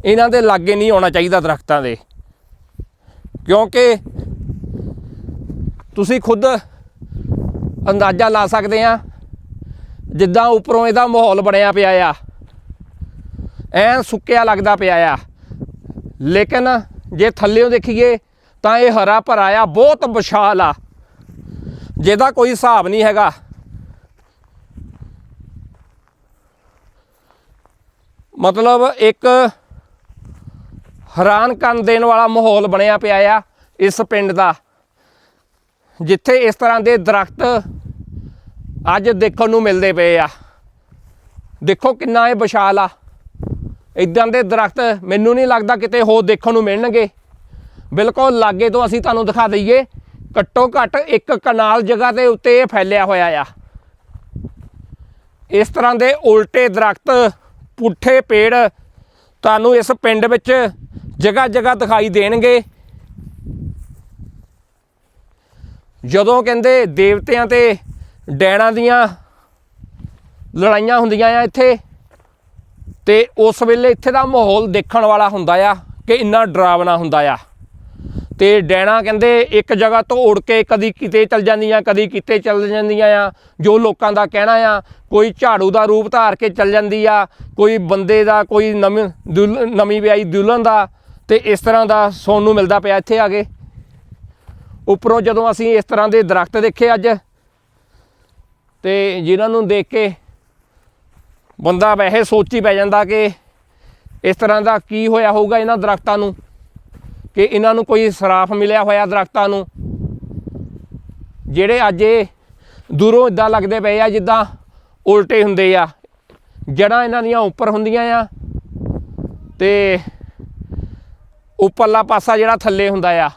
[SPEAKER 1] ਇਹਨਾਂ ਦੇ ਲਾਗੇ ਨਹੀਂ ਆਉਣਾ ਚਾਹੀਦਾ ਦਰਖਤਾਂ ਦੇ। ਕਿਉਂਕਿ ਤੁਸੀਂ ਖੁਦ ਅੰਦਾਜ਼ਾ ਲਾ ਸਕਦੇ ਆ, ਜਿੱਦਾਂ ਉੱਪਰੋਂ ਇਹਦਾ ਮਾਹੌਲ ਬਣਿਆ ਪਿਆ ਆ। ਐਨ ਸੁੱਕਿਆ ਲੱਗਦਾ ਪਿਆ ਆ। ਲੇਕਿਨ ਜੇ ਥੱਲੇੋਂ ਦੇਖੀਏ ਤਾਂ ਇਹ ਹਰਾ ਭਰਾ ਆ, ਬਹੁਤ ਵਿਸ਼ਾਲ ਆ। ਜਿਹਦਾ ਕੋਈ ਹਿਸਾਬ ਨਹੀਂ ਹੈਗਾ। ਮਤਲਬ ਇੱਕ ਹੈਰਾਨ ਕਰਨ ਦੇਣ ਵਾਲਾ ਮਾਹੌਲ ਬਣਿਆ ਪਿਆ ਆ ਇਸ ਪਿੰਡ ਦਾ। ਜਿੱਥੇ ਇਸ ਤਰ੍ਹਾਂ ਦੇ ਦਰਖਤ ਅੱਜ ਦੇਖਣ ਨੂੰ ਮਿਲਦੇ ਪਏ ਆ। ਦੇਖੋ ਕਿੰਨਾ ਇਹ ਵਿਸ਼ਾਲ ਆ। ਇਦਾਂ ਦੇ ਦਰਖਤ ਮੈਨੂੰ ਨਹੀਂ ਲੱਗਦਾ ਕਿਤੇ ਹੋਰ ਦੇਖਣ ਨੂੰ ਮਿਲਣਗੇ। ਬਿਲਕੁਲ ਲਾਗੇ ਤੋਂ ਅਸੀਂ ਤੁਹਾਨੂੰ ਦਿਖਾ ਦਈਏ, ਘੱਟੋ ਘੱਟ ਇੱਕ ਕਨਾਲ ਜਗ੍ਹਾ ਦੇ ਉੱਤੇ ਇਹ ਫੈਲਿਆ ਹੋਇਆ ਆ। ਇਸ ਤਰ੍ਹਾਂ ਦੇ ਉਲਟੇ ਦਰਖਤ, ਪੁੱਠੇ ਪੇੜ ਤੁਹਾਨੂੰ ਇਸ ਪਿੰਡ ਵਿੱਚ ਜਗ੍ਹਾ ਜਗ੍ਹਾ ਦਿਖਾਈ ਦੇਣਗੇ। ਜਦੋਂ ਕਹਿੰਦੇ ਦੇਵਤਿਆਂ ਤੇ ਡੈਣਾਂ ਦੀਆਂ ਲੜਾਈਆਂ ਹੁੰਦੀਆਂ ਆ ਇੱਥੇ ਤੇ ਉਸ ਵੇਲੇ ਇੱਥੇ ਦਾ ਮਾਹੌਲ ਦੇਖਣ ਵਾਲਾ ਹੁੰਦਾ ਆ ਕਿ ਇੰਨਾ ਡਰਾਵਨਾ ਹੁੰਦਾ ਆ। ਤੇ ਡੈਣਾ ਕਹਿੰਦੇ ਇੱਕ ਜਗ੍ਹਾ ਤੋਂ ਉੜ ਕੇ ਕਦੀ ਕਿਤੇ ਚਲ ਜਾਂਦੀਆਂ, ਕਦੀ ਕਿਤੇ ਚਲ ਜਾਂਦੀਆਂ ਆ। ਜੋ ਲੋਕਾਂ ਦਾ ਕਹਿਣਾ ਆ, ਕੋਈ ਝਾੜੂ ਦਾ ਰੂਪ ਧਾਰ ਕੇ ਚਲ ਜਾਂਦੀ ਆ, ਕੋਈ ਬੰਦੇ ਦਾ, ਕੋਈ ਨਵੀਂ ਦੁਲ- ਨਵੀਂ ਵਿਆਹੀ ਦੁਲਹਨ ਦਾ, ਤੇ ਇਸ ਤਰ੍ਹਾਂ ਦਾ ਸੁਣਨ ਨੂੰ ਮਿਲਦਾ ਪਿਆ ਇੱਥੇ ਆ ਕੇ। ਉੱਪਰੋਂ ਜਦੋਂ ਅਸੀਂ ਇਸ ਤਰ੍ਹਾਂ ਦੇ ਦਰਖਤ ਦੇਖੇ ਅੱਜ, ਤੇ ਜਿਨ੍ਹਾਂ ਨੂੰ ਦੇਖ ਕੇ ਬੰਦਾ ਵੈਸੇ ਸੋਚੀ ਪੈ ਜਾਂਦਾ ਕਿ ਇਸ ਤਰ੍ਹਾਂ ਦਾ ਕੀ ਹੋਇਆ ਹੋਊਗਾ ਇਹਨਾਂ ਦਰਖਤਾਂ ਨੂੰ, ਕਿ ਇਹਨਾਂ ਨੂੰ ਕੋਈ ਸਰਾਫ ਮਿਲਿਆ ਹੋਇਆ ਦਰਖਤਾਂ ਨੂੰ। ਜਿਹੜੇ ਅੱਜ ਇਹ ਦੂਰੋਂ ਇਦਾਂ ਲੱਗਦੇ ਪਏ ਆ ਜਿੱਦਾਂ ਉਲਟੇ ਹੁੰਦੇ ਆ ਜੜਾਂ ਇਹਨਾਂ ਦੀਆਂ ਉੱਪਰ ਹੁੰਦੀਆਂ ਆ ਤੇ ਉੱਪਰਲਾ ਪਾਸਾ ਜਿਹੜਾ ਥੱਲੇ ਹੁੰਦਾ ਆ।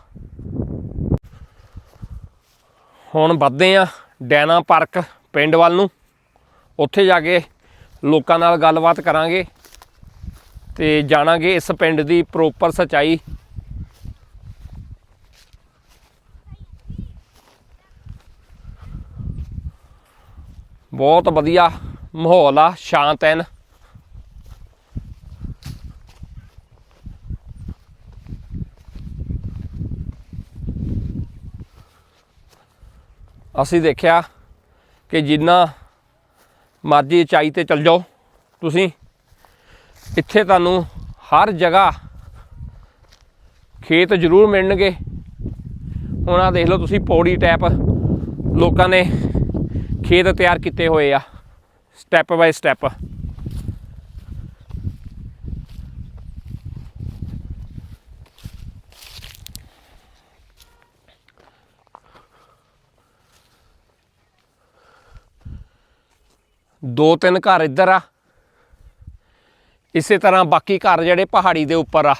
[SPEAKER 1] ਹੁਣ ਵੱਧਦੇ ਆ ਡੈਨਾ ਪਾਰਕ ਪਿੰਡ ਵੱਲ ਨੂੰ, ਉੱਥੇ ਜਾ ਕੇ ਲੋਕਾਂ ਨਾਲ ਗੱਲਬਾਤ ਕਰਾਂਗੇ ਤੇ ਜਾਣਾਂਗੇ ਇਸ ਪਿੰਡ ਦੀ ਪ੍ਰੋਪਰ ਸਚਾਈ। ਬਹੁਤ ਵਧੀਆ ਮਾਹੌਲ ਆ, ਸ਼ਾਂਤ ਐਨ। ਅਸੀਂ ਦੇਖਿਆ ਕਿ ਜਿੰਨਾ ਮਰਜ਼ੀ ਉਚਾਈ ਤੇ ਚੱਲ ਜਾਓ ਤੁਸੀਂ। ਇੱਥੇ ਤੁਹਾਨੂੰ ਹਰ ਜਗ੍ਹਾ ਖੇਤ ਜ਼ਰੂਰ ਮਿਲਣਗੇ। ਹੁਣ ਆ ਦੇਖ ਲਓ ਤੁਸੀਂ ਪੌੜੀ ਟੈਪ ਲੋਕਾਂ ਨੇ ਖੇਤ ਤਿਆਰ ਕੀਤੇ ਹੋਏ ਆ, ਸਟੈਪ ਬਾਈ ਸਟੈਪ। ਦੋ ਤਿੰਨ ਘਰ ਇੱਧਰ ਆ। ਇਸੇ ਤਰ੍ਹਾਂ ਬਾਕੀ ਘਰ ਜਿਹੜੇ ਪਹਾੜੀ ਦੇ ਉੱਪਰ ਆ,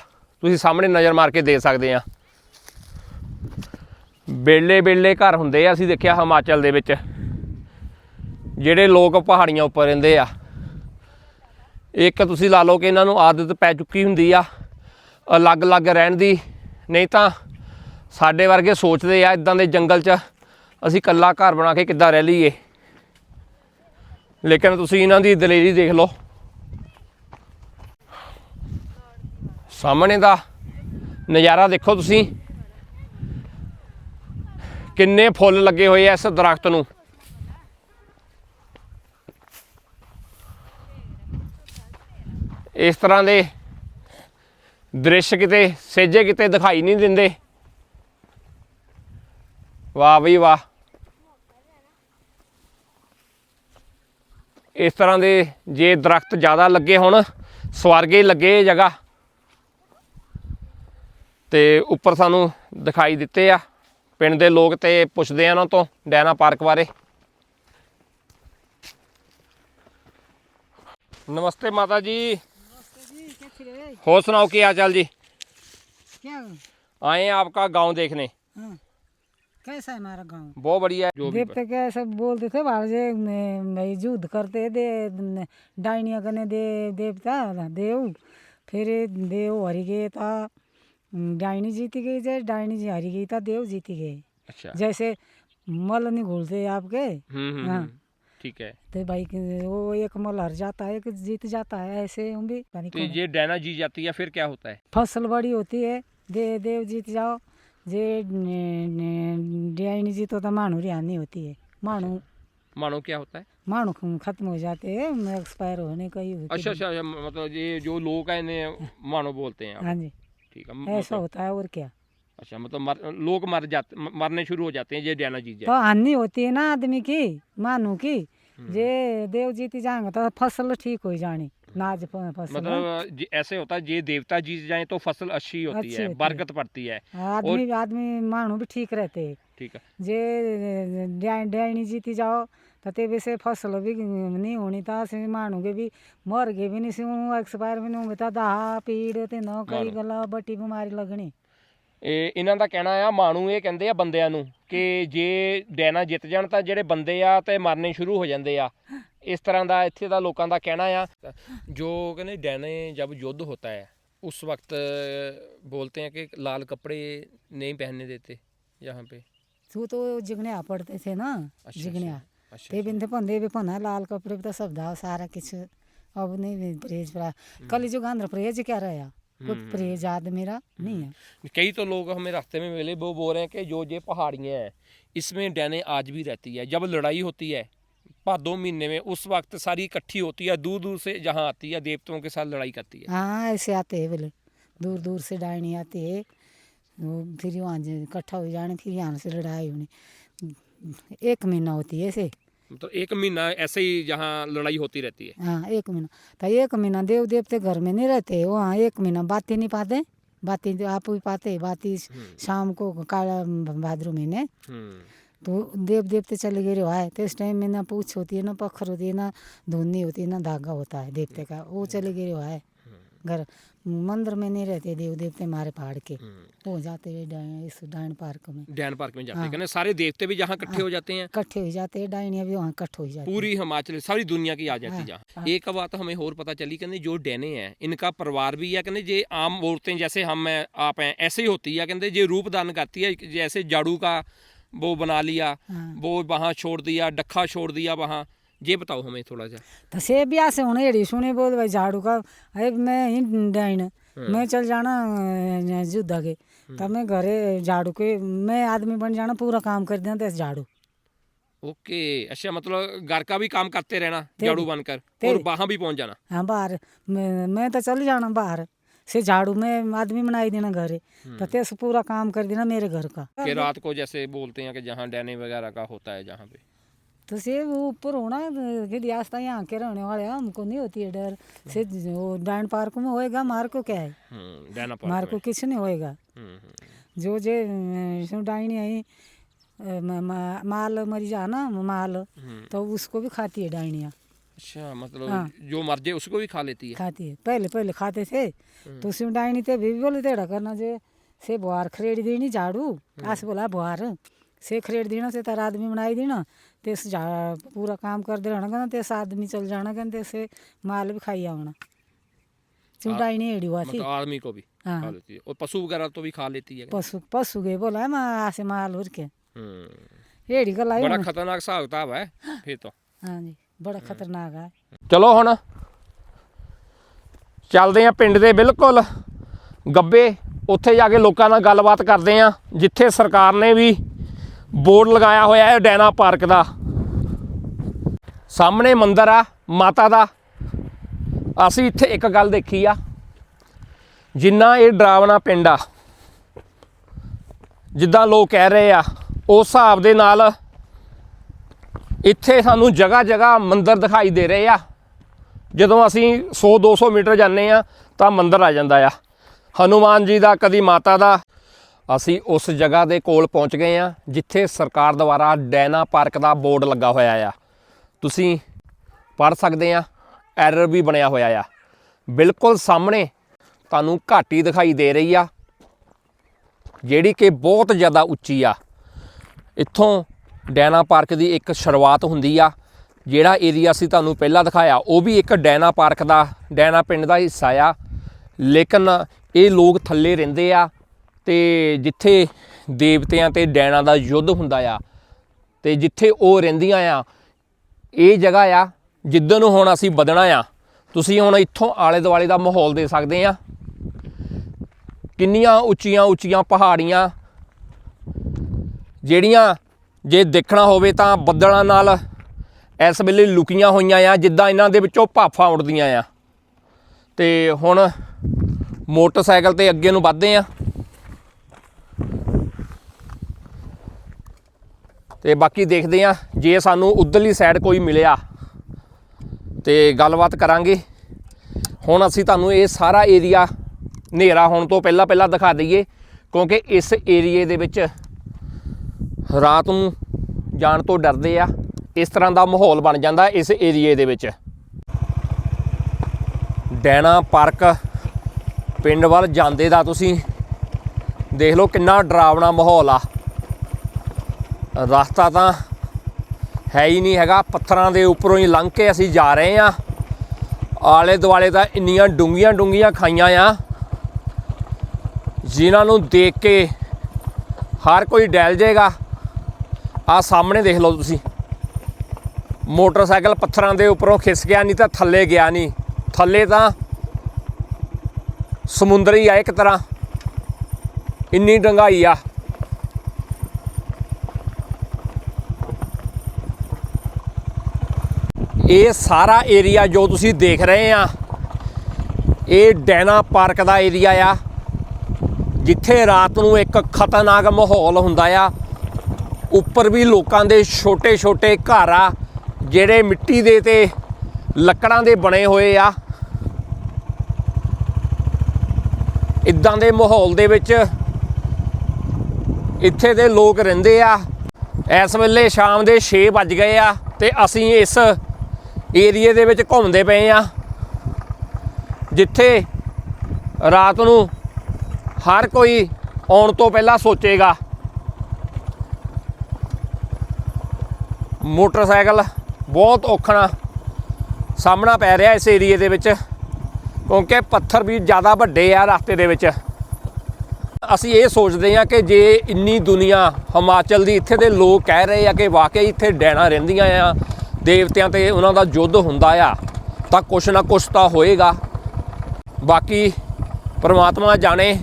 [SPEAKER 1] ਤੁਸੀਂ ਸਾਹਮਣੇ ਨਜ਼ਰ ਮਾਰ ਕੇ ਦੇਖ ਸਕਦੇ ਆ। ਬੇਲੇ ਬੇਲੇ ਘਰ ਹੁੰਦੇ ਆ, ਅਸੀਂ ਦੇਖਿਆ ਹਿਮਾਚਲ ਦੇ ਵਿੱਚ। ਜਿਹੜੇ ਲੋਕ ਪਹਾੜੀਆਂ ਉੱਪਰ ਰਹਿੰਦੇ ਆ। ਇੱਕ ਤੁਸੀਂ ਲਾ ਲਓ ਕਿ ਇਹਨਾਂ ਨੂੰ ਆਦਤ ਪੈ ਚੁੱਕੀ ਹੁੰਦੀ ਆ, ਅਲੱਗ-ਅਲੱਗ ਰਹਿਣ ਦੀ। ਨਹੀਂ ਤਾਂ ਸਾਡੇ ਵਰਗੇ ਸੋਚਦੇ ਆ, ਇਦਾਂ ਦੇ ਜੰਗਲ 'ਚ ਅਸੀਂ ਇਕੱਲਾ ਘਰ ਬਣਾ ਕੇ ਕਿੱਦਾਂ ਰਹਿ ਲਈਏ। ਲੇਕਿਨ ਤੁਸੀਂ ਇਹਨਾਂ ਦੀ ਦਲੇਰੀ ਦੇਖ ਲਓ। ਸਾਹਮਣੇ ਦਾ ਨਜ਼ਾਰਾ ਦੇਖੋ ਤੁਸੀਂ। ਕਿੰਨੇ ਫੁੱਲ ਲੱਗੇ ਹੋਏ ਆ ਇਸ ਦਰਖਤ ਨੂੰ। ਇਸ ਤਰ੍ਹਾਂ ਦੇ ਦ੍ਰਿਸ਼ ਕਿਤੇ, ਸੇਜੇ ਕਿਤੇ ਦਿਖਾਈ ਨਹੀਂ ਦਿੰਦੇ। ਵਾਹ ਬਈ ਵਾਹ। ਇਸ ਤਰ੍ਹਾਂ ਦੇ ਜੇ ਦਰਖਤ ਜ਼ਿਆਦਾ ਲੱਗੇ ਹੋਣ ਸਵਰਗੇ ਲੱਗੇ ਇਹ ਜਗ੍ਹਾ ਤੇ ਉੱਪਰ ਸਾਨੂੰ ਦਿਖਾਈ ਦਿੱਤੇ ਆ ਪਿੰਡ ਦੇ ਲੋਕ ਤੇ ਪੁੱਛਦੇ ਆ ਉਹਨਾਂ ਤੋਂ ਡੈਨਾ ਪਾਰਕ ਬਾਰੇ ਨਮਸਤੇ ਮਾਤਾ ਜੀ ਹੋਰ ਸੁਣਾਓ ਕੀ ਹਾਲ ਚਾਲ जी
[SPEAKER 2] क्या
[SPEAKER 1] आए हैं आपका गांव देखने
[SPEAKER 2] हाँ, कैसा है हमारा गांव
[SPEAKER 1] बहुत बढ़िया है जो भी
[SPEAKER 2] देवते के सब बोलते थे बाहर जे में- में युद्ध करते दे डाइनिया कने दे देवता देव फिर देव हरी गए था डाइनी जीती गई जे डाइनी जी हरी गई था देव जीती गए
[SPEAKER 1] अच्छा
[SPEAKER 2] जैसे मल नहीं घुलते आपके
[SPEAKER 1] हम्म हम्म,
[SPEAKER 2] हाँ।
[SPEAKER 1] हम्म ठीक है
[SPEAKER 2] तो भाई कि- वो एक मल हर जाता है एक जीत जाता है ऐसे हम भी पानी
[SPEAKER 1] तो ये डैना जी जाती है फिर क्या होता है
[SPEAKER 2] फसल बड़ी होती है दे देव जीत जाओ जे डाइनी जीतो तो मानू रिहानी होती है मानू
[SPEAKER 1] मानो क्या होता है
[SPEAKER 2] मानू ख- खत्म हो जाते हैं एक्सपायर होने का ही होती
[SPEAKER 1] अच्छा
[SPEAKER 2] है।
[SPEAKER 1] अच्छा अच्छा, मतलब ये जो लोग हैं इन्हें मानो बोलते हैं आप
[SPEAKER 2] हाँ जी
[SPEAKER 1] ठीक है
[SPEAKER 2] ऐसा
[SPEAKER 1] मतलब,
[SPEAKER 2] होता है और क्या
[SPEAKER 1] अच्छा मतलब मर, लोग मर जाते म- मरने शुरू हो जाते हैं ये डैना जी
[SPEAKER 2] तो
[SPEAKER 1] जाए
[SPEAKER 2] हानि होती है ना आदमी की मानू की
[SPEAKER 1] हम्म।
[SPEAKER 2] जे देव जीती जाएंगे तो फसल ठीक हो जानी नाज फ- फसल
[SPEAKER 1] मतलब जे- ऐसे होता है ये देवता जी जाए तो फसल अच्छी होती
[SPEAKER 2] अच्छी
[SPEAKER 1] है
[SPEAKER 2] होती है।
[SPEAKER 1] बरकत पड़ती है
[SPEAKER 2] आदमी आदमी मानू भी ठीक रहते हैं
[SPEAKER 1] ठीक है
[SPEAKER 2] जे डै- डैनी जीती जाओ तो ते भी से फसल भी नहीं होनी था से मानू के भी मर गए भी नहीं से एक्सपायर भी नहीं होंगे तो दाह पीड़ ते न कई
[SPEAKER 1] मानो।
[SPEAKER 2] गला बट्टी बीमारी लगनी
[SPEAKER 1] ਇਹ ਇਹਨਾਂ ਦਾ ਕਹਿਣਾ ਆ ਮਾਣੂ ਇਹ ਕਹਿੰਦੇ ਆ ਬੰਦਿਆਂ ਨੂੰ ਕਿ ਜੇ ਡੈਨਾ ਜਿੱਤ ਜਾਣ ਤਾਂ ਜਿਹੜੇ ਬੰਦੇ ਆ ਤੇ ਮਰਨੇ ਸ਼ੁਰੂ ਹੋ ਜਾਂਦੇ ਆ ਇਸ ਤਰ੍ਹਾਂ ਦਾ ਇੱਥੇ ਦਾ ਲੋਕਾਂ ਦਾ ਕਹਿਣਾ ਆ ਜੋ ਕਹਿੰਦੇ ਡੈਨੇ ਜਬ ਯੁੱਧ ਹੋਤਾ ਹੈ उस वक्त बोलते हैं कि लाल कपड़े नहीं पहनने देते यहाँ पे
[SPEAKER 2] तू तो जिगणिया पड़ते थे ना
[SPEAKER 1] अच्छा,
[SPEAKER 2] जिगणिया
[SPEAKER 1] अच्छा
[SPEAKER 2] ते बिंदे पंदे भी पना लाल कपड़े भी तो सब दा सारा कुछ अब नहीं भी परहेज परा कल जो गांधर परहेज क्या रहा कोई परहेज आदमी रा नहीं है
[SPEAKER 1] कई तो लोग हमें रास्ते में मिले वो बोल रहे हैं कि जो ये पहाड़ियाँ हैं इसमें डैने आज भी रहती है जब लड़ाई होती है भादो महीने में उस वक्त सारी इकट्ठी होती है दूर दूर से जहाँ आती है देवताओं के साथ लड़ाई करती है
[SPEAKER 2] हाँ ऐसे आते हैं बोले दूर दूर से डायनी आती है वो फिर वहाँ जे इकट्ठा हो जाने फिर यहाँ से लड़ाई होनी एक महीना होती है ऐसे
[SPEAKER 1] मतलब एक महीना ऐसे ही जहाँ लड़ाई होती रहती है
[SPEAKER 2] हाँ एक महीना तो एक महीना देव देवते घर में नहीं रहते वहाँ एक महीना बाती नहीं पाते बाती तो आप भी पाते बाती शाम को काला भाद्रो महीने
[SPEAKER 1] हम्म
[SPEAKER 2] तो देव देवते चले गए रहा है तो इस टाइम में ना पूछ होती है ना पत्थर होती है ना धुन्नी होती है ना धागा होता है देवते का वो चले गए रहा है घर मंदिर में नहीं रहते देव देवते हमारे पहाड़ के वो जाते हैं डाइन इस डाइन पार्क में
[SPEAKER 1] डैन पार्क में जाते हैं
[SPEAKER 2] हाँ।
[SPEAKER 1] कहने सारे देवते भी जहाँ इकट्ठे हो जाते हैं
[SPEAKER 2] इकट्ठे हो जाते हैं डाइनिया भी वहाँ इकट्ठे हो जाते हैं
[SPEAKER 1] पूरी हिमाचल सारी दुनिया की आ जाती
[SPEAKER 2] हाँ,
[SPEAKER 1] जहाँ
[SPEAKER 2] हाँ।
[SPEAKER 1] एक बात हमें और पता चली कहते जो डैने हैं इनका परिवार भी है कहते ये आम औरतें जैसे हम हैं आप हैं ऐसे ही होती है कहते ये रूप दान करती है जैसे जाड़ू का वो बना लिया
[SPEAKER 2] हाँ।
[SPEAKER 1] वो वहाँ छोड़ दिया डखा छोड़ दिया वहाँ ये बताओ हमें थोड़ा सा
[SPEAKER 2] तो से ब्याह से होने एड़ी सुने बोल भाई झाड़ू का अरे मैं ही डाइन मैं चल जाना अ, युद्ध आगे तब मैं घरे झाड़ू के मैं आदमी बन जाना पूरा काम कर देना दस झाड़ू
[SPEAKER 1] ओके अच्छा मतलब घर का भी काम करते रहना
[SPEAKER 2] तेरी-
[SPEAKER 1] झाड़ू बनकर और
[SPEAKER 2] तेरी-
[SPEAKER 1] वहां भी पहुंच जाना
[SPEAKER 2] हाँ बाहर मैं मैं तो चल जाना बाहर से झाड़ू में आदमी बनाई देना घर तो तेस पूरा काम कर देना मेरे घर का
[SPEAKER 1] कि रात को जैसे बोलते हैं कि जहाँ डैने वगैरह का होता है जहाँ पे
[SPEAKER 2] तो से वो ऊपर होना कि आस्था यहाँ के रहने वाले हैं, हमको नहीं होती है डर से वो डायन पार्क में होएगा मार को क्या है
[SPEAKER 1] हम्म डैना
[SPEAKER 2] मार
[SPEAKER 1] पार्क
[SPEAKER 2] को
[SPEAKER 1] में
[SPEAKER 2] किसी नहीं होएगा
[SPEAKER 1] हम्म, हम्म,
[SPEAKER 2] जो जे सो डाइनी आई अ, म- म- माल मरी जा ना माल
[SPEAKER 1] हम्म।
[SPEAKER 2] तो उसको भी खाती है डाइनिया
[SPEAKER 1] अच्छा मतलब
[SPEAKER 2] हाँ।
[SPEAKER 1] जो मर जाए उसको भी खा लेती है
[SPEAKER 2] खाती है पहले पहले खाते थे तो उसमें डाइनी थे भी बोले तेड़ा करना जे से बुहार खरेड़ देनी झाड़ू आस बोला बुहार से खरेड़ देना से तार आदमी बनाई देना ते इस झा पूरा काम कर दे रहना कहना तेस आदमी चल जाना कहना ते से माल भी खाई आना चुम डाइनी एड़ी हुआ थी
[SPEAKER 1] मतलब आदमी को भी
[SPEAKER 2] हाँ।
[SPEAKER 1] खा लेती है और पशु वगैरह तो भी खा लेती है
[SPEAKER 2] पशु पशु गए बोला है मैं आसे माल उड़ के
[SPEAKER 1] हम्म
[SPEAKER 2] एड़ी का लाई
[SPEAKER 1] बड़ा
[SPEAKER 2] हूँ।
[SPEAKER 1] खतरनाक सा किताब है फिर तो
[SPEAKER 2] हाँ जी ਬੜਾ ਖਤਰਨਾਕ ਆ।
[SPEAKER 1] ਚਲੋ ਹੁਣ ਚੱਲਦੇ ਆ ਪਿੰਡ ਦੇ ਬਿਲਕੁਲ ਗੱਬੇ, ਉੱਥੇ ਜਾ ਕੇ ਲੋਕਾਂ ਨਾਲ ਗੱਲਬਾਤ ਕਰਦੇ ਆ, ਜਿੱਥੇ ਸਰਕਾਰ ਨੇ ਵੀ ਬੋਰਡ ਲਗਾਇਆ ਹੋਇਆ ਹੈ ਡੈਨਾ ਪਾਰਕ ਦਾ। ਸਾਹਮਣੇ ਮੰਦਰ ਆ, ਮਾਤਾ ਦਾ। ਅਸੀਂ ਇੱਥੇ ਇੱਕ ਗੱਲ ਦੇਖੀ ਆ, ਜਿੰਨਾ ਇਹ ਡਰਾਵਣਾ ਪਿੰਡ ਆ, ਜਿੱਦਾਂ ਲੋਕ ਕਹਿ ਰਹੇ ਆ, ਉਸ ਹਿਸਾਬ ਦੇ ਨਾਲ ਇੱਥੇ ਸਾਨੂੰ ਜਗ੍ਹਾ ਜਗ੍ਹਾ ਮੰਦਰ ਦਿਖਾਈ ਦੇ ਰਹੇ ਆ। ਜਦੋਂ ਅਸੀਂ 100 200 ਮੀਟਰ ਜਾਂਦੇ ਆ, ਤਾਂ ਮੰਦਰ ਆ ਜਾਂਦਾ ਆ। ਹਨੂਮਾਨ ਜੀ ਦਾ, ਕਦੀ ਮਾਤਾ ਦਾ। ਅਸੀਂ ਉਸ ਜਗ੍ਹਾ ਦੇ ਕੋਲ ਪਹੁੰਚ ਗਏ ਆ, ਜਿੱਥੇ ਸਰਕਾਰ ਦੁਆਰਾ ਡੈਨਾ ਪਾਰਕ ਦਾ ਬੋਰਡ ਲੱਗਾ ਹੋਇਆ ਆ। ਤੁਸੀਂ ਪੜ ਸਕਦੇ ਆ, ਐਰਰ ਵੀ ਬਣਿਆ ਹੋਇਆ ਆ। ਬਿਲਕੁਲ ਸਾਹਮਣੇ ਤੁਹਾਨੂੰ ਘਾਟੀ ਦਿਖਾਈ ਦੇ ਰਹੀ ਆ, ਜਿਹੜੀ ਕਿ ਬਹੁਤ ਜ਼ਿਆਦਾ ਉੱਚੀ ਆ। ਇੱਥੋਂ ਡੈਨਾ ਪਾਰਕ ਦੀ ਇੱਕ ਸ਼ੁਰੂਆਤ ਹੁੰਦੀ ਆ। ਜਿਹੜਾ ਏਰੀਆ ਅਸੀਂ ਤੁਹਾਨੂੰ ਪਹਿਲਾਂ ਦਿਖਾਇਆ, ਉਹ ਵੀ ਇੱਕ ਡੈਨਾ ਪਾਰਕ ਦਾ, ਡੈਨਾ ਪਿੰਡ ਦਾ ਹਿੱਸਾ ਆ। ਲੇਕਿਨ ਇਹ ਲੋਕ ਥੱਲੇ ਰਹਿੰਦੇ ਆ ਤੇ ਜਿੱਥੇ ਦੇਵਤਿਆਂ ਤੇ ਡੈਣਾ ਦਾ ਯੁੱਧ ਹੁੰਦਾ ਆ, ਤੇ ਜਿੱਥੇ ਉਹ ਰਹਿੰਦੀਆਂ ਆ, ਇਹ ਜਗ੍ਹਾ ਆ ਜਿੱਦਨ ਨੂੰ ਹੁਣ ਅਸੀਂ ਵਧਣਾ ਆ। ਤੁਸੀਂ ਹੁਣ ਇੱਥੋਂ ਆਲੇ ਦੁਆਲੇ ਦਾ ਮਾਹੌਲ ਦੇ ਸਕਦੇ ਆ। ਕਿੰਨੀਆਂ ਉੱਚੀਆਂ ਉੱਚੀਆਂ ਪਹਾੜੀਆਂ, ਜਿਹੜੀਆਂ ਜੇ ਦੇਖਣਾ ਹੋਵੇ ਤਾਂ ਬੱਦਲਾਂ ਨਾਲ ਇਸ ਵੇਲੇ ਲੁਕੀਆਂ ਹੋਈਆਂ ਆ, ਜਿੱਦਾਂ ਇਹਨਾਂ ਦੇ ਵਿੱਚੋਂ ਭਾਫਾਂ ਉੱਡਦੀਆਂ ਆ। ਤੇ ਹੁਣ ਮੋਟਰਸਾਈਕਲ ਤੇ ਅੱਗੇ ਨੂੰ ਵੱਧਦੇ ਆ। ਤੇ ਬਾਕੀ ਦੇਖਦੇ ਆ, ਜੇ ਸਾਨੂੰ ਉਧਰਲੀ ਸਾਈਡ ਕੋਈ ਮਿਲਿਆ ਤੇ ਗੱਲਬਾਤ ਕਰਾਂਗੇ। ਹੁਣ ਅਸੀਂ ਤੁਹਾਨੂੰ ਇਹ ਸਾਰਾ ਏਰੀਆ ਹਨੇਰਾ ਹੋਣ ਤੋਂ ਪਹਿਲਾਂ ਪਹਿਲਾਂ ਦਿਖਾ ਦਈਏ, ਕਿਉਂਕਿ ਇਸ ਏਰੀਏ ਦੇ ਵਿੱਚ ਰਾਤ ਨੂੰ ਜਾਣ ਤੋਂ ਡਰਦੇ ਆ, ਇਸ ਤਰ੍ਹਾਂ ਦਾ ਮਾਹੌਲ ਬਣ ਜਾਂਦਾ ਇਸ ਏਰੀਏ ਦੇ ਵਿੱਚ। ਡੈਣਾ ਪਾਰਕ ਪਿੰਡ ਵੱਲ ਜਾਂਦੇ ਦਾ ਤੁਸੀਂ ਦੇਖ ਲਓ ਕਿੰਨਾ ਡਰਾਵਣਾ ਮਾਹੌਲ ਆ। ਰਸਤਾ ਤਾਂ ਹੈ ਹੀ ਨਹੀਂ ਹੈਗਾ, ਪੱਥਰਾਂ ਦੇ ਉੱਪਰੋਂ ਹੀ ਲੰਘ ਕੇ ਅਸੀਂ ਜਾ ਰਹੇ ਆ। ਆਲੇ ਦੁਆਲੇ ਤਾਂ ਇੰਨੀਆਂ ਡੂੰਗੀਆਂ ਡੂੰਗੀਆਂ ਖਾਈਆਂ ਆ। ਜਿਨ੍ਹਾਂ ਨੂੰ ਦੇਖ ਕੇ ਹਰ ਕੋਈ ਡੈਲ ਜਾਏਗਾ ਆ ਸਾਹਮਣੇ ਦੇਖ ਲਓ ਤੁਸੀਂ। ਮੋਟਰਸਾਈਕਲ ਪੱਥਰਾਂ ਦੇ ਉੱਪਰੋਂ ਖਿਸ ਗਿਆ, ਨਹੀਂ ਤਾਂ ਥੱਲੇ ਗਿਆ ਨਹੀਂ। ਥੱਲੇ ਤਾਂ ਸਮੁੰਦਰੀ ਆ ਇੱਕ ਤਰ੍ਹਾਂ। ਇੰਨੀ ਡੰਗਾਈ ਆ। ਇਹ ਸਾਰਾ ਏਰੀਆ ਜੋ ਤੁਸੀਂ ਦੇਖ ਰਹੇ ਆ, ਇਹ ਡੈਨਾ ਪਾਰਕ ਦਾ ਏਰੀਆ ਆ, ਜਿੱਥੇ ਰਾਤ ਨੂੰ ਇੱਕ ਖਤਰਨਾਕ ਮਾਹੌਲ ਹੁੰਦਾ ਆ। ਉੱਪਰ ਵੀ ਲੋਕਾਂ ਦੇ ਛੋਟੇ-ਛੋਟੇ ਘਰ ਆ, ਜਿਹੜੇ ਮਿੱਟੀ ਦੇ ਤੇ ਲੱਕੜਾਂ ਦੇ ਬਣੇ ਹੋਏ ਆ। ਇਦਾਂ ਦੇ ਮਾਹੌਲ ਦੇ ਵਿੱਚ ਇੱਥੇ ਦੇ ਲੋਕ ਰਹਿੰਦੇ ਆ। ਇਸ ਵੇਲੇ ਸ਼ਾਮ ਦੇ 6 ਵੱਜ ਗਏ ਆ ਤੇ ਅਸੀਂ ਇਸ ਏਰੀਏ ਦੇ ਵਿੱਚ ਘੁੰਮਦੇ ਪਏ ਆ, ਜਿੱਥੇ ਰਾਤ ਨੂੰ ਹਰ ਕੋਈ ਆਉਣ ਤੋਂ ਪਹਿਲਾਂ ਸੋਚੇਗਾ। ਮੋਟਰਸਾਈਕਲ ਬਹੁਤ ਔਖਣਾ ਸਾਹਮਣਾ ਪੈ ਰਿਹਾ ਇਸ ਏਰੀਏ ਦੇ ਵਿੱਚ, ਕਿਉਂਕਿ ਪੱਥਰ ਵੀ ਜ਼ਿਆਦਾ ਵੱਡੇ ਆ ਰਸਤੇ ਦੇ ਵਿੱਚ। ਅਸੀਂ ਇਹ ਸੋਚਦੇ ਹਾਂ ਕਿ ਜੇ ਇੰਨੀ ਦੁਨੀਆ ਹਿਮਾਚਲ ਦੀ, ਇੱਥੇ ਦੇ ਲੋਕ ਕਹਿ ਰਹੇ ਆ ਕਿ ਵਾਕਈ ਇੱਥੇ ਡੈਣਾ ਰਹਿੰਦੀਆਂ ਆ, ਦੇਵਤਿਆਂ ਤੇ ਉਹਨਾਂ ਦਾ ਯੁੱਧ ਹੁੰਦਾ ਆ, ਤਾਂ ਕੁਛ ਨਾ ਕੁਛ ਤਾਂ ਹੋਏਗਾ। ਬਾਕੀ ਪਰਮਾਤਮਾ ਜਾਣੇ,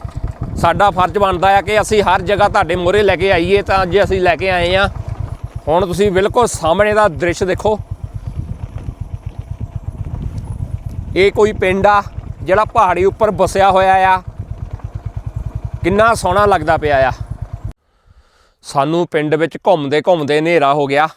[SPEAKER 1] ਸਾਡਾ ਫਰਜ਼ ਬਣਦਾ ਆ ਕਿ ਅਸੀਂ ਹਰ ਜਗ੍ਹਾ ਤੁਹਾਡੇ ਮੂਹਰੇ ਲੈ ਕੇ ਆਈਏ, ਤਾਂ ਜੇ ਅਸੀਂ ਲੈ ਕੇ ਆਏ ਆ। ਹੁਣ ਤੁਸੀਂ ਬਿਲਕੁਲ ਸਾਹਮਣੇ ਦਾ ਦ੍ਰਿਸ਼ ਦੇਖੋ। ਇਹ ਕੋਈ ਪਿੰਡ ਆ, ਜਿਹੜਾ ਪਹਾੜੀ ਉੱਪਰ ਵਸਿਆ ਹੋਇਆ ਆ। ਕਿੰਨਾ ਸੋਹਣਾ ਲੱਗਦਾ ਪਿਆ ਆ। ਸਾਨੂੰ ਪਿੰਡ ਵਿੱਚ ਘੁੰਮਦੇ ਘੁੰਮਦੇ ਹਨੇਰਾ ਹੋ ਗਿਆ।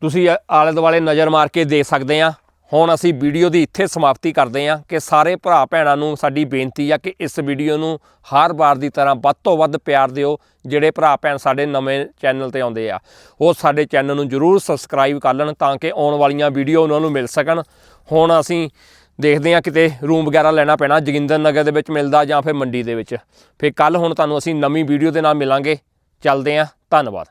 [SPEAKER 1] ਤੁਸੀਂ ਆ- ਆਲੇ ਦੁਆਲੇ ਨਜ਼ਰ ਮਾਰ ਕੇ ਦੇਖ ਸਕਦੇ ਆ। ਹੁਣ ਅਸੀਂ ਵੀਡੀਓ ਦੀ ਇੱਥੇ ਸਮਾਪਤੀ ਕਰਦੇ ਹਾਂ ਕਿ ਸਾਰੇ ਭਰਾ ਭੈਣਾਂ ਨੂੰ ਸਾਡੀ ਬੇਨਤੀ ਆ ਕਿ ਇਸ ਵੀਡੀਓ ਨੂੰ ਹਰ ਵਾਰ ਦੀ ਤਰ੍ਹਾਂ ਵੱਧ ਤੋਂ ਵੱਧ ਪਿਆਰ ਦਿਓ, ਜਿਹੜੇ ਭਰਾ ਭੈਣ ਸਾਡੇ ਨਵੇਂ ਚੈਨਲ ਤੇ ਆਉਂਦੇ ਆ। ਉਹ ਸਾਡੇ ਚੈਨਲ ਨੂੰ ਜਰੂਰ ਸਬਸਕ੍ਰਾਈਬ ਕਰ ਲੈਣ ਤਾਂ ਕਿ ਆਉਣ ਵਾਲੀਆਂ ਵੀਡੀਓ ਉਹਨਾਂ ਨੂੰ ਮਿਲ ਸਕਣ। ਹੁਣ ਅਸੀਂ ਦੇਖਦੇ ਆ ਕਿਤੇ ਰੂਮ ਵਗੈਰਾ ਲੈਣਾ ਪੈਣਾ, ਜੋਗਿੰਦਰ ਨਗਰ ਦੇ ਵਿੱਚ ਮਿਲਦਾ ਜਾਂ ਫਿਰ ਮੰਡੀ ਦੇ ਵਿੱਚ। ਫਿਰ ਕੱਲ ਹੁਣ ਤੁਹਾਨੂੰ ਅਸੀਂ ਨਵੀਂ ਵੀਡੀਓ ਦੇ ਨਾਲ ਮਿਲਾਂਗੇ। ਚੱਲਦੇ ਆ ਧੰਨਵਾਦ।